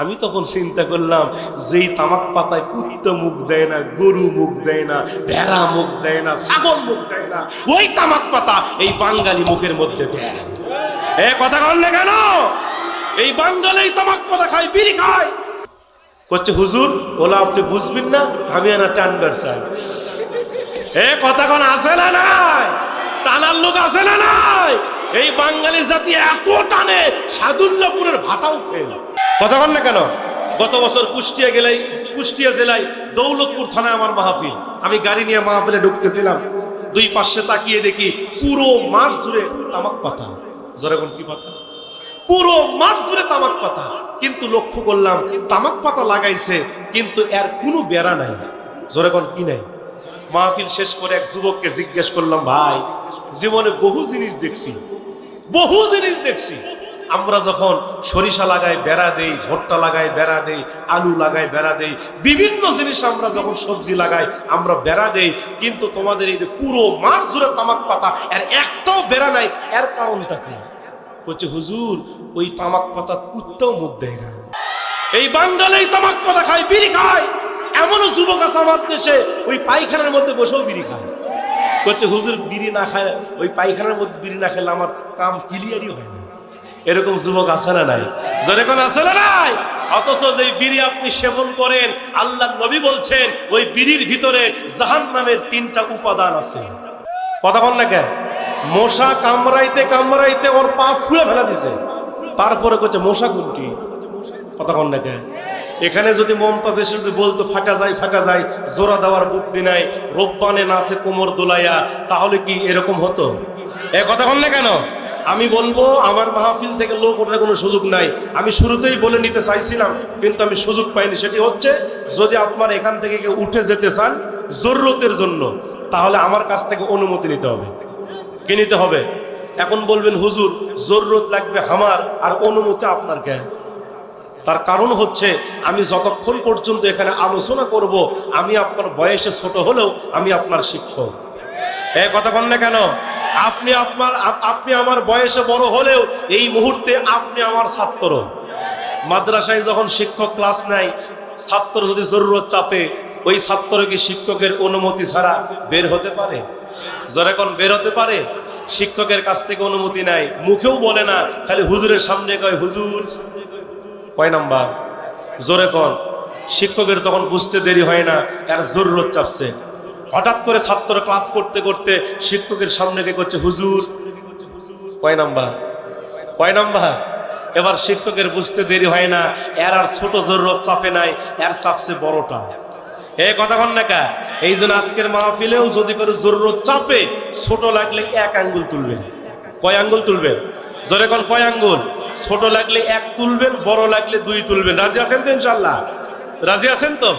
আমি তখন চিন্তা করলাম, যেই তামাক পাতায় কুত্ত মুখ দেয় না, গরু মুখ দেয় না, ভেড়া মুখ দেয় না, ছাগল মুখ দেয় না, ওই তামাক পাতা এই বাঙালি মুখের মধ্যে দেয়। এ কথা কন কেন? এই বাঙালি তামাক পাতা খায়, বিড়ি খায়। করছে হুজুর, ওলা আপনি বুঝবেন না? আমি না টানবার চাই। এ কথা কোন, আছে না নাই? টানার লোক আছে না নাই? এই বাঙালি জাতি এত টানে সাদুল্লাপুরের ভাটাও ফেল কথা কন না কেন? গত বছর কুষ্টিয়া গেলাই কুষ্টিয়া জেলায় দৌলতপুর থানায় আমার মাহফিল। আমি গাড়ি নিয়ে মাহফিলে ঢুকতেছিলাম। দুই পাশে তাকিয়ে দেখি পুরো মাঠ জুড়ে তামাক পাতা। জোরে কোন কি পাতা? পুরো মাঠ জুড়ে তামাক পাতা। কিন্তু লক্ষ্য করলাম তামাক পাতা লাগাইছে কিন্তু এর কোনো বেড়া নাই। জোরে কোন কি নাই? মাহফিল শেষ করে এক যুবককে জিজ্ঞেস করলাম ভাই জীবনে বহু জিনিস দেখছি। বহু জিনিস দেখছি। আমরা যখন সরিষা লাগাই, বেড়া দেই, ভুট্টা লাগাই, বেড়া দেই, আলু লাগাই, বেড়া দেই, বিভিন্ন জিনিস আমরা যখন সবজি লাগাই, আমরা বেড়া দেই, কিন্তু তোমাদের এই যে পুরো মাঠ জুড়ে তামাক পাতা, এর একটাও বেড়া নাই, এর কারণটা কি? হচ্ছে হুজুর, ওই তামাক পাতা কুত্তাও মুখ দেয় না। এই বাঙ্গালেই তামাক পাতা খায়, বিড়ি খায়। এমনও যুবক আছে আমার দেশে, ওই পায়খানার মধ্যে বসেও বিড়ি খায়। করছে, হুজুর, বিড়ি না খায়, ওই পায়খানার মধ্যে বিড়ি না খেলে আমার কাম ক্লিয়ারই হয় না। এরকম যুবক আছে না নাই? যেরকম আছে না নাই? অথচ যে বিড়ি আপনি সেবন করেন আল্লাহ নবী বলছেন, ওই বিড়ির ভিতরে জাহান নামের তিনটা উপাদান আছে। কথা কন না কেন? মশা কামড়াইতে কামড়াইতে ওর পা ফুলে ফেলা দিছে। তারপরে করছে, মশা কোনটি? কথা কন না কেন? এখানে যদি মমতাজ যদি বলতো, ফাটা যায় ফাটা যায়, জোড়া দেওয়ার বুদ্ধি নাই রোববানে নাচে কোমর দোলাইয়া তাহলে কি এরকম হতো? এ কথা কন না কেন? আমি বলব, আমার মাহফিল থেকে লোক ওঠার কোনো সুযোগ নাই। আমি শুরুতেই বলে নিতে চাইছিলাম, কিন্তু আমি সুযোগ পাইনি। সেটি হচ্ছে, যদি আপনার এখান থেকে কেউ উঠে যেতে চান জরুরতের জন্য, তাহলে আমার কাছ থেকে অনুমতি নিতে হবে। কি নিতে হবে? এখন বলবেন, হুজুর, জরুরত লাগবে আমার, আর অনুমতি আপনার জ্ঞান তার কারণ হচ্ছে আমি যতক্ষণ পর্যন্ত এখানে আলোচনা করব, আমি আপনার বয়সে ছোট হলেও আমি আপনার শিক্ষক। এ কথা বল না কেন? আপনি আপনার আপনি আমার বয়সে বড় হলেও এই মুহূর্তে আপনি আমার ছাত্র। মাদ্রাসায় যখন শিক্ষক ক্লাস নেয়, ছাত্র যদি জরুরত চাপে, ওই ছাত্র কি শিক্ষকের অনুমতি ছাড়া বের হতে পারে? যখন বের হতে পারে? শিক্ষকের কাছ থেকে অনুমতি নাই মুখেও বলে না, খালি হুজুরের সামনে কয়, হুজুর কয় নাম্বার? জোরে কন। শিক্ষকের তখন বুঝতে দেরি হয় না, এর জরুরত চাপছে। হঠাৎ করে ছাত্র ক্লাস করতে করতে শিক্ষকের সামনে কে করছে, হুজুর। কয় নাম্বার? কয় নাম্বার? এবার শিক্ষকের বুঝতে দেরি হয় না, এর আর ছোট জরুরত চাপে নাই, এর চাপছে বড়টা। এ কথা কন না এই জন্য আজকের মাহফিলেও যদি করে জরুরত চাপে, ছোট লাগলে এক আঙ্গুল তুলবেন। কয় আঙ্গুল তুলবেন? জোরে কোন কয় আঙ্গুল? ছোট লাগলে এক তুলবেন, বড় লাগলে দুই তুলবেন। রাজি আছেন তো ইনশাল্লাহ রাজি আছেন তো?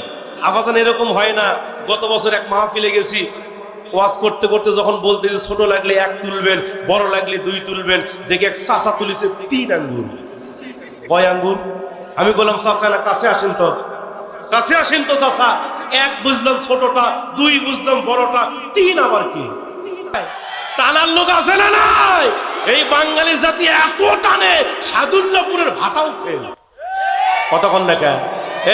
আফাজান, এরকম হয় না। গত বছর এক মাহফিলে গেছি, ওয়াজ করতে করতে যখন বলতে যে ছোট লাগলে এক তুলবেন, বড় লাগলে দুই তুলবেন, দেখে এক চাষা তুলিছে তিন আঙ্গুল। কয় আঙ্গুল? আমি বললাম চাষা না, কাছে আসেন তো। কাছে আসেন তো চাষা এক বুঝলাম ছোটটা, দুই বুঝলাম বড়টা, তিন আবার কি? তালার লোক আছে না নাই? এই বাঙালি জাতি এত টানে, সাদুল্লাপুরের ভাটাও ফেল কতক্ষণ দেখা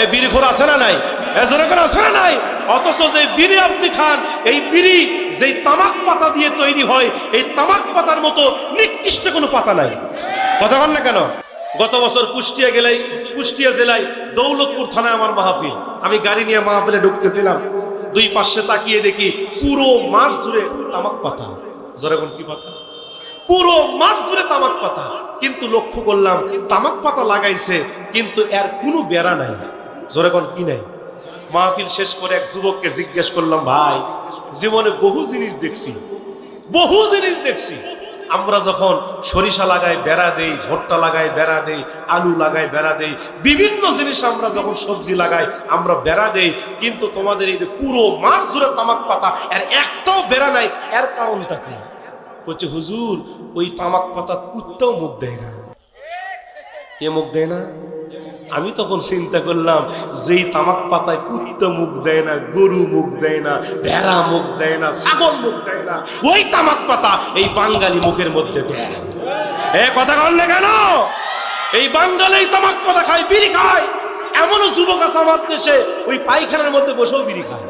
এ বিড়িখোর আছে না নাই? এজনকের আছে না নাই? অথচ যে বিড়ি আপনি খান, এই বিড়ি যেই তামাক পাতা দিয়ে তৈরি হয়, এই তামাক পাতার মতো নিকৃষ্ট কোনো পাতা নাই। কথা না কেন? গত বছর কুষ্টিয়া গেলাই, কুষ্টিয়া জেলায় দৌলতপুর থানায় আমার মাহফিল। আমি গাড়ি নিয়ে মাহফিলে ঢুকতেছিলাম। দুই পাশে তাকিয়ে দেখি পুরো মাঠ জুড়ে তামাক পাতা। জোরে কোন কি পাতা? পুরো মাঠ জুড়ে তামাক পাতা। কিন্তু লক্ষ্য করলাম, তামাক পাতা লাগাইছে, কিন্তু এর কোনো বেড়া নাই। জোরে কোন, কি নাই? মাহফিল শেষ করে এক যুবককে জিজ্ঞেস করলাম, ভাই, জীবনে বহু জিনিস দেখছি। বহু জিনিস দেখছি। আমরা যখন সরিষা লাগাই, বেড়া দেই, ভুট্টা লাগাই, বেড়া দেই, আলু লাগাই, বেড়া দেই, বিভিন্ন জিনিস আমরা যখন সবজি লাগাই, আমরা বেড়া দেই, কিন্তু তোমাদের এই যে পুরো মাঠ জুড়ে তামাক পাতা, এর একটাও বেড়া নাই। এর কারণটা কি? বলছে, হুজুর, ওই তামাক পাতা কুত্তাও মুখ দেয় না। কে মুখ দেয় না? আমি তখন চিন্তা করলাম, যেই তামাক পাতায় কুত্ত মুখ দেয় না, গরু মুখ দেয় না, ভেড়া মুখ দেয় না, ছাগল মুখ দেয় না, ওই তামাক পাতা এই বাঙালি মুখের মধ্যে দেয় কথা না কেন? এই বাঙ্গালেই তামাক পাতা খায়, বিড়ি খায়। এমনও যুবক আছে আমার দেশে, ওই পায়খানার মধ্যে বসেও বিড়ি খায়।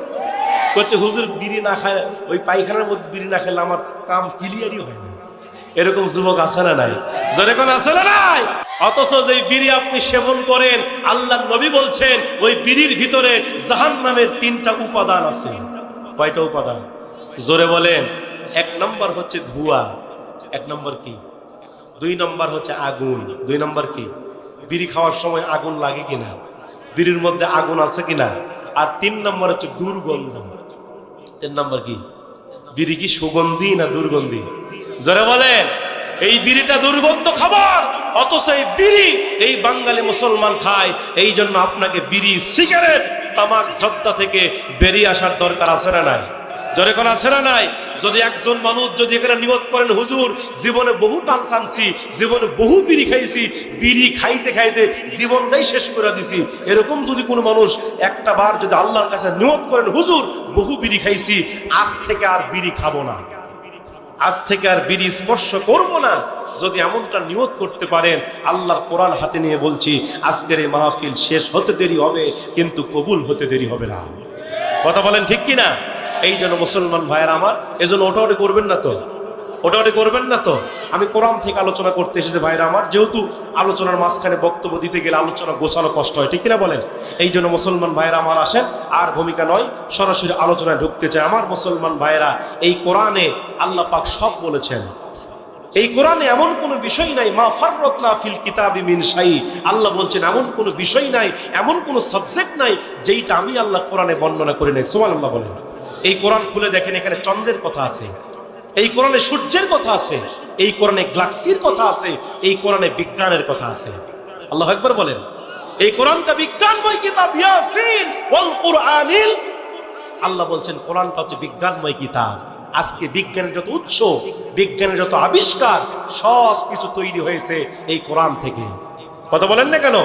করছে, হুজুর, বিড়ি না খায়, ওই পায়খানার মধ্যে বিড়ি না খেলে আমার কাম ক্লিয়ারই হয় না। এরকম যুবক আছে না নাই? যেরকম আছে না নাই? অথচ যে বিড়ি আপনি সেবন করেন আল্লাহ নবী বলছেন, ওই বিড়ির ভিতরে জাহান নামের তিনটা উপাদান আছে। কয়টা উপাদান? জোরে বলেন। এক নম্বর হচ্ছে ধোঁয়া। এক নম্বর কি? দুই নম্বর হচ্ছে আগুন। দুই নম্বর কি? বিড়ি খাওয়ার সময় আগুন লাগে কিনা? বিড়ির মধ্যে আগুন আছে কিনা? আর তিন নম্বর হচ্ছে দুর্গন্ধ। তিন নম্বর কি? বিড়ি কি সুগন্ধি না দুর্গন্ধি? জোরে বলেন, এই বিড়িটা দুর্গন্ধ খাবার, অথচ এই বিড়ি এই বাঙালি মুসলমান খায়, এই জন্য আপনাকে বিড়ি, সিগারেট, তামাক জদ্দা থেকে বেরিয়ে আসার দরকার আছে না নাই? জোরে কোন আছে নাই? যদি একজন মানুষ যদি এখানে নিয়ত করেন, হুজুর, জীবনে বহু টান চানছি, জীবনে বহু বিড়ি খাইছি, বিড়ি খাইতে খাইতে জীবনটাই শেষ করে দিছি। এরকম যদি কোনো মানুষ একটা বার যদি আল্লাহর কাছে নিয়ত করেন, হুজুর, বহু বিড়ি খাইছি, আজ থেকে আর বিড়ি খাব না। আজ থেকে আর বিড়ি স্পর্শ করব না। যদি এমনটা নিয়ত করতে পারেন, আল্লাহর কোরআন হাতে নিয়ে বলছি, আজকের এই মাহফিল শেষ হতে দেরি হবে, কিন্তু কবুল হতে দেরি হবে না। কথা বলেন ঠিক কি না এই জন্য মুসলমান ভাইয়ের আমার, এজন্য ওটাওটি করবেন না তো। ওটাওটি করবেন না তো। আমি কোরআন থেকে আলোচনা করতে এসেছি ভাইরা আমার, যেহেতু আলোচনার মাঝখানে বক্তব্য দিতে গেলে আলোচনা গোছানো কষ্ট হয়, ঠিক কিনা বলেন? এই জন্য মুসলমান ভাইয়েরা আমার আসেন, আর ভূমিকা নয়, সরাসরি আলোচনায় ঢুকতে চায় আমার মুসলমান ভাইয়েরা, এই কোরআনে আল্লাহ পাক সব বলেছেন। এই কোরআনে এমন কোনো বিষয় নাই, মা ফাররত না ফিল কিতাবি মিন শাই। আল্লাহ বলছেন, এমন কোনো বিষয় নাই, এমন কোনো সাবজেক্ট নাই, যেইটা আমি আল্লাহ কোরআনে বর্ণনা করে নাই। সোমান আল্লাহ বলেন। এই কোরআন খুলে দেখেন, এখানে চন্দ্রের কথা আছে। এই কোরআনে সূর্যের কথা আছে। এই কোরআনে গ্লাক্সির কথা আছে। এই কোরআনে বিজ্ঞানের কথা আছে। আল্লাহ একবার বলেন, এই কোরআনটা বিজ্ঞানময় কিতাব ইয়াসিন ওয়াল কুরআনিল। আল্লাহ বলছেন, কোরআনটা হচ্ছে বিজ্ঞানময় কিতাব। আজকে বিজ্ঞানের যত উৎস, বিজ্ঞানের যত আবিষ্কার সব কিছু তৈরি হয়েছে এই কোরআন থেকে। কথা বলেন না কেন?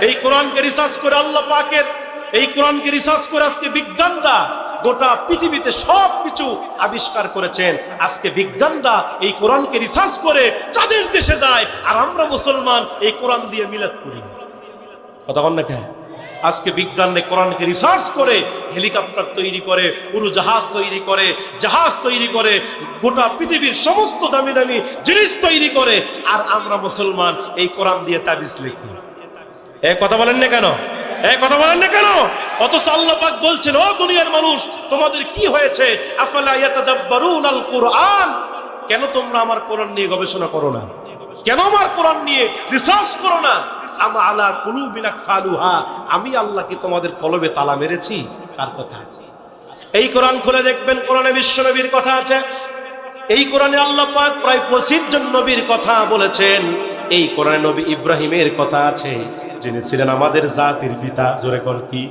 এই কোরআনকে রিসার্চ করে আল্লাহ পাকের, এই কোরআনকে রিসার্চ করে আজকে বিজ্ঞানরা গোটা পৃথিবীতে সব কিছু আবিষ্কার করেছেন। আজকে বিজ্ঞানরা এই কোরআনকে রিসার্চ করে চাঁদের দেশে যায় আর আমরা মুসলমান এই কোরআন দিয়ে মিলাদ করি। কথা বল না কেন? আজকে বিজ্ঞানে কোরআনকে রিসার্চ করে হেলিকপ্টার তৈরি করে উড়ু জাহাজ তৈরি করে, জাহাজ তৈরি করে, গোটা পৃথিবীর সমস্ত দামি দামি জিনিস তৈরি করে, আর আমরা মুসলমান এই কোরআন দিয়ে তাবিজ লিখি। এ কথা বলেন না কেন? এ কথা বলেন না কেন? অথচ আল্লাহ পাক বলছেন, ও দুনিয়ার মানুষ, তোমাদের কি হয়েছে? আফালা ইয়াতাদাব্বারুন আল কেন তোমরা আমার কোরআন নিয়ে গবেষণা করো না? কেন আমার কোরআন নিয়ে রিসার্চ করো না? আমা আলা কুলুবিন আকফালুহা। আমি আল্লাহ কি তোমাদের কলবে তালা মেরেছি। কার কথা আছে? এই কোরআন খুলে দেখবেন, কোরআনে বিশ্ব নবীর কথা আছে। এই কোরআনে আল্লাহ পাক প্রায় পঁচিশ জন নবীর কথা বলেছেন। এই কোরআনে নবী ইব্রাহিমের কথা আছে। যিনি ছিলেন আমাদের জাতির পিতা জোরে কোন কি?